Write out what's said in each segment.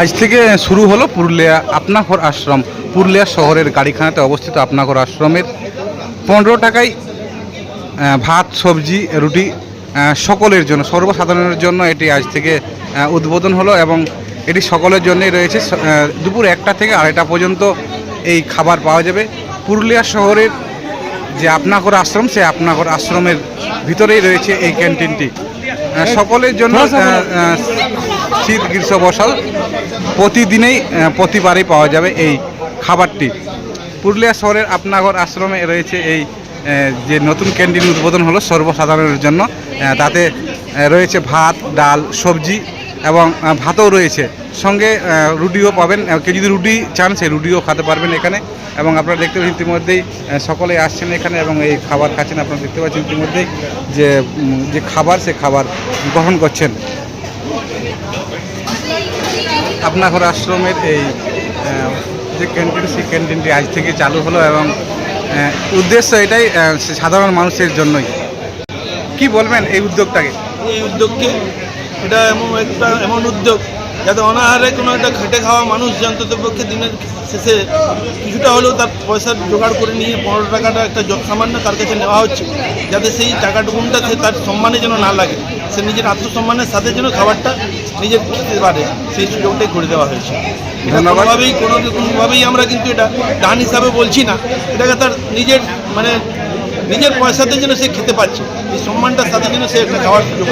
আজ থেকে শুরু হলো পুরুলিয়া আপনাঘর আশ্রম। পুরুলিয়া শহরের গাড়িখানাতে অবস্থিত আপনাঘর আশ্রমের পনেরো টাকায় ভাত সবজি রুটি সকলের জন্য সর্বসাধারণের জন্য এটি আজ থেকে উদ্বোধন হলো এবং এটি সকলের জন্যই রয়েছে। দুপুর একটা থেকে আড়াইটা পর্যন্ত এই খাবার পাওয়া যাবে। পুরুলিয়া শহরের যে আপনাঘর আশ্রম সে আপনাঘর আশ্রমের ভিতরেই রয়েছে এই ক্যান্টিনটি। সকলের জন্য শীত গ্রীষ্ম বসাল প্রতিদিনেই প্রতিবারই পাওয়া যাবে এই খাবারটি। পুরুলিয়া শহরের আপনাঘর আশ্রমে রয়েছে এই যে নতুন ক্যান্টিন উদ্বোধন হলো সর্বসাধারণের জন্য। তাতে রয়েছে ভাত, ডাল, সবজি এবং ভাতও রয়েছে। সঙ্গে রুটিও পাবেন। কেউ যদি রুটি চান, সেই রুটিও খেতে পারবেন এখানে। এবং আপনারা দেখতে পাচ্ছেন ইতিমধ্যেই সকলে আসছেন এখানে এবং এই খাবার খাচ্ছেন। আপনারা দেখতে পাচ্ছেন ইতিমধ্যেই যে যে খাবার, সে খাবার গ্রহণ করছেন। আপনাঘর আশ্রমের এই যে ক্যান্টিন সেই ক্যান্টিনটি আজ থেকে চালু হলো এবং উদ্দেশ্য এটাই সাধারণ মানুষের জন্যই। কি বলবেন এই উদ্যোগটাকে? এই উদ্যোগকে? এটা এমন একটা এমন উদ্যোগ যাতে অনাহারে কোনো একটা খেটে খাওয়া মানুষ অন্তত পক্ষে দিনের শেষে কিছুটা হলেও তার পয়সা জোগাড় করে নিয়ে পনেরো টাকাটা একটা সামান্য তার কাছে নেওয়া হচ্ছে যাতে সেই টাকাটুকুনটা সে তার সম্মানে যেন না লাগে। সে নিজের আত্মসম্মানের সাথে যেন খাবারটা নিজের খেতে পারে সেই সুযোগটাই করে দেওয়া হয়েছে। এটা কোনোভাবেই কোনো কোনোভাবেই আমরা কিন্তু এটা দান হিসাবে বলছি না। এটাকে তার নিজের মানে নিজের পয়সাতে যেন সে খেতে পাচ্ছে এই সম্মানটার সাথে যেন সে একটা খাওয়ার সুযোগ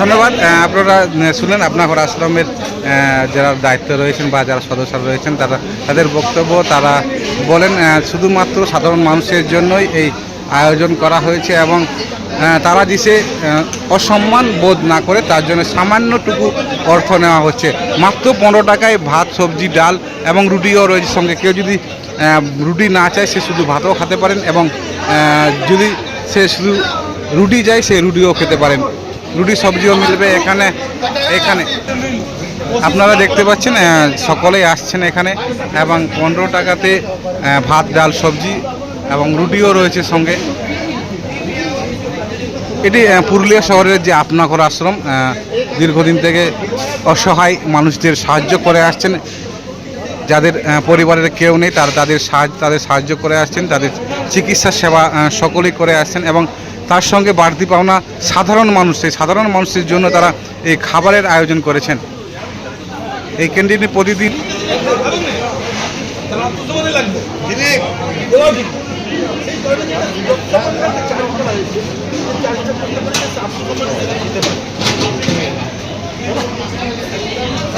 ধন্যবাদ। আপনারা শুনলেন আপনাঘর আশ্রমের যারা দায়িত্ব রয়েছেন বা যারা সদস্য রয়েছেন, তারা, তাদের বক্তব্য, তারা বলেন শুধুমাত্র সাধারণ মানুষের জন্যই এই আয়োজন করা হয়েছে এবং তারা দিছে অসম্মান বোধ না করে তার জন্য সামান্যটুকু অর্থ নেওয়া হচ্ছে। মাত্র পনেরো টাকায় ভাত, সবজি, ডাল এবং রুটিও রয়েছে সঙ্গে। কেউ যদি রুটি না চায় সে শুধু ভাতও খেতে পারেন এবং যদি সে শুধু রুটি চায় সে রুটিও খেতে পারেন। রুটি সবজিও মিলবে এখানে এখানে। আপনারা দেখতে পাচ্ছেন সকলেই আসছেন এখানে এবং পনেরো টাকাতে ভাত, ডাল, সবজি এবং রুটিও রয়েছে সঙ্গে। এটি পুরুলিয়া শহরের যে আপনাঘর আশ্রম দীর্ঘদিন থেকে অসহায় মানুষদের সাহায্য করে আসছেন। যাদের পরিবারের কেউ নেই, তারা তাদের সাহায্য তাদের সাহায্য করে আসছেন, তাদের চিকিৎসা সেবা সকলেই করে আসছেন এবং তার সঙ্গে বাড়তি পাওনা সাধারণ মানুষ, সেই সাধারণ মানুষের জন্য তারা এই খাবারের আয়োজন করেছেন। এই ক্যান্টিনে প্রতিদিন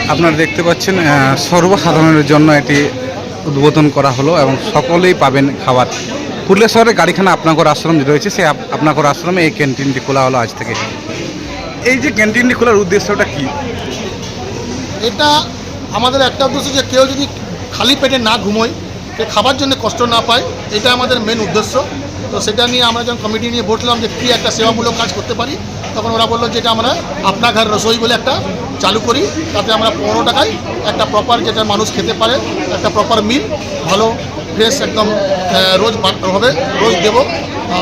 আপনারা দেখতে পাচ্ছেন সর্বসাধারণের জন্য এটি উদ্বোধন করা হলো এবং সকলেই পাবেন খাবার। পুরুলিয়া শহরে গাড়িখানা আপনাগর আশ্রম যে রয়েছে সেই আপ- আপনাগর আশ্রমে এই ক্যান্টিনটি খোলা হলো আজ থেকে। এই যে ক্যান্টিনটি খোলার উদ্দেশ্যটা কি? এটা আমাদের একটা উদ্দেশ্য যে কেউ যদি খালি পেটে না ঘুমোয় খাবার জন্য কষ্ট না পায়, এটা আমাদের মেন উদ্দেশ্য। তো সেটা নিয়ে আমরা যখন কমিটি নিয়ে বসলাম যে কী একটা সেবামূলক কাজ করতে পারি তখন ওরা বলল যেটা আমরা আপনা ঘর রসোই বলে একটা চালু করি। তাতে আমরা পনেরো টাকায় একটা প্রপার যেটা মানুষ খেতে পারে একটা প্রপার মিল ভালো ফ্রেশ একদম রোজ হবে রোজ দেবো।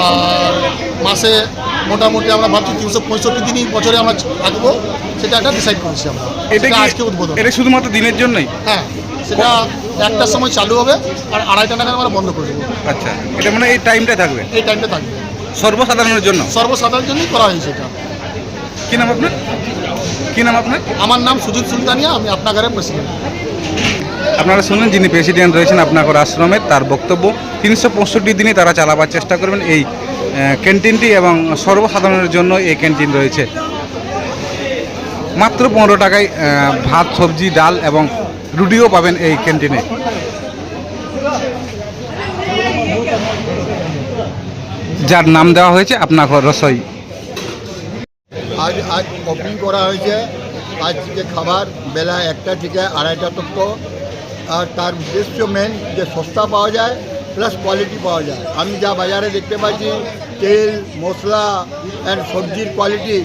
আর মাসে মোটামুটি আমরা ভাবছি তিনশো পঁয়ষট্টি দিনই বছরে আমরা থাকব সেটা একটা ডিসাইড করেছি আমরা। এটা আজকে উদ্বোধন। এটা শুধুমাত্র দিনের জন্যই? হ্যাঁ। সেটা একটার সময় চালু হবে আর আড়াইটা নাগাদ আমরা বন্ধ করে দেবো। আচ্ছা এটা মানে এই টাইমটা থাকবে? এই টাইমটা থাকবে। সর্বসাধারণের জন্য? সর্বসাধারণের জন্যই করা হয়েছে এটা কি নাম আপনার? কি নাম আপনার? আমার নাম সুজিত সুলতানিয়া আমি আপনার ঘরের প্রেসিডেন্ট আপনারা শুনলেন যিনি প্রেসিডেন্ট রয়েছেন আপনাগর আশ্রমের তার বক্তব্য। তিনশো পঁয়ষট্টি দিনই তারা চালাবার চেষ্টা করবেন এই ক্যান্টিনটি এবং সর্বসাধারণের জন্য এই ক্যান্টিন রয়েছে। মাত্র পনেরো টাকায় ভাত সবজি ডাল এবং রুটিও পাবেন এই ক্যান্টিনে। যার নাম দেওয়া হয়েছে আপনাগর রসই। আজ আজ ওপেনিং করা হয়েছে। আজ থেকে খাবার, বেলা একটা থেকে আড়াইটা তক আর তার উদ্দেশ্য মেন যে সস্তা পাওয়া যায় প্লাস কোয়ালিটি পাওয়া যায়। আমি যা বাজারে দেখতে পাচ্ছি, তেল, মশলা অ্যান্ড সবজির কোয়ালিটি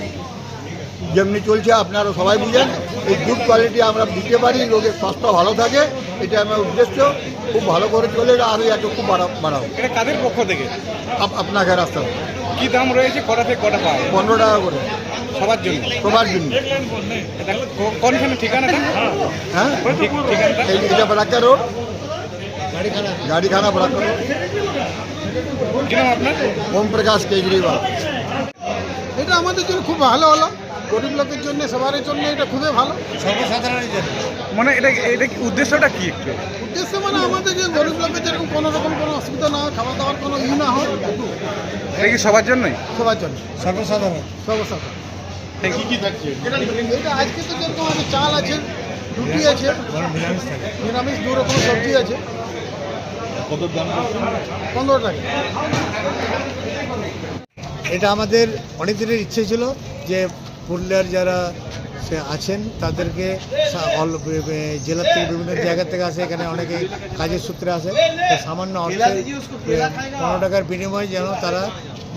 যেমনি চলছে, আপনারা সবাই বুঝেন? এই গুড কোয়ালিটি আমরা দিতে পারি লোকের স্বাস্থ্য ভালো থাকে এটা আমার উদ্দেশ্য। খুব ভালো করে চলে আরও এত খুব বাড়াও বাড়াও। এটা কাদের পক্ষ থেকে? আপ- আপনাকে রাস্তা কি দাম রয়েছে? কটা থেকে কটা পাওয়া পনেরো টাকা করে। সবার জন্য? সবার জন্য। কোনখানে ঠিকানাটা হ্যাঁ? ঠিক- ঠিকানাটা? এটা বারাক্কা রোড। গাড়িখানা বারাক্কা রোড। কি নাম আপনার? ওম প্রকাশ কেজরিওয়াল। এটা আমাদের জন্য খুব ভালো হলো। গরিব লোকের জন্য সবার জন্য এটা খুবই ভালো। সর্বসাধারণের জন্য। মানে এটা এটা কি উদ্দেশ্যটা কি একটু? উদ্দেশ্য মানে আমাদের যে গরিব লোকের যেরকম কোনো রকম কোনো অসুবিধা না হয় খাওয়া দাওয়ার কোনো ই না হয় এটা কি সবার জন্যই? সবার জন্য। সর্বসাধারণ। সর্বসাধারণ। কি কি থাকছে এটা আজকে তো যেরকম আছে চাল আছে রুটি আছে নিরামিষ দু রকম সবজি আছে। পনেরো টাকা। এটা আমাদের অনেক দিনের ইচ্ছে ছিল যে পুরুলিয়ার যারা সে আছেন, তাদেরকে জেলার থেকে বিভিন্ন জায়গা থেকে আসে, এখানে অনেকে কাজের সূত্রে আসে। সামান্য অর্থে পনেরো টাকার বিনিময়ে যেন তারা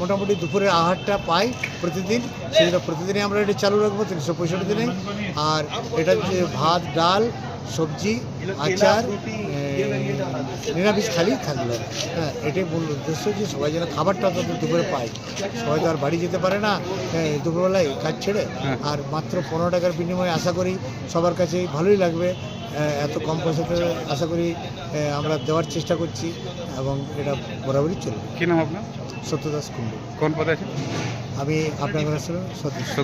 মোটামুটি দুপুরের আহারটা পায় প্রতিদিন। সেটা প্রতিদিনই আমরা এটা চালু রাখব, তিনশো পঁয়ষট্টি দিনে। আর এটা ভাত, ডাল, সবজি, আচার নিরামিষ খালি থাকল হ্যাঁ এটাই মূল উদ্দেশ্য যে সবাই যেন খাবারটা অন্তত দুপুরে পায়। সবাই তো আর বাড়ি যেতে পারে না হ্যাঁ, দুপুরবেলায় কাজ ছেড়ে। হ্যাঁ। আর মাত্র পনেরো টাকার বিনিময়ে আশা করি সবার কাছে ভালোই লাগবে। এত কম পয়সাতে আশা করি আমরা দেওয়ার চেষ্টা করছি এবং এটা বরাবরই চলবে। কি নাম আপনার? সত্যদাস কুণ্ডু। কোন পদে আছে আমি আপনার সদস্য।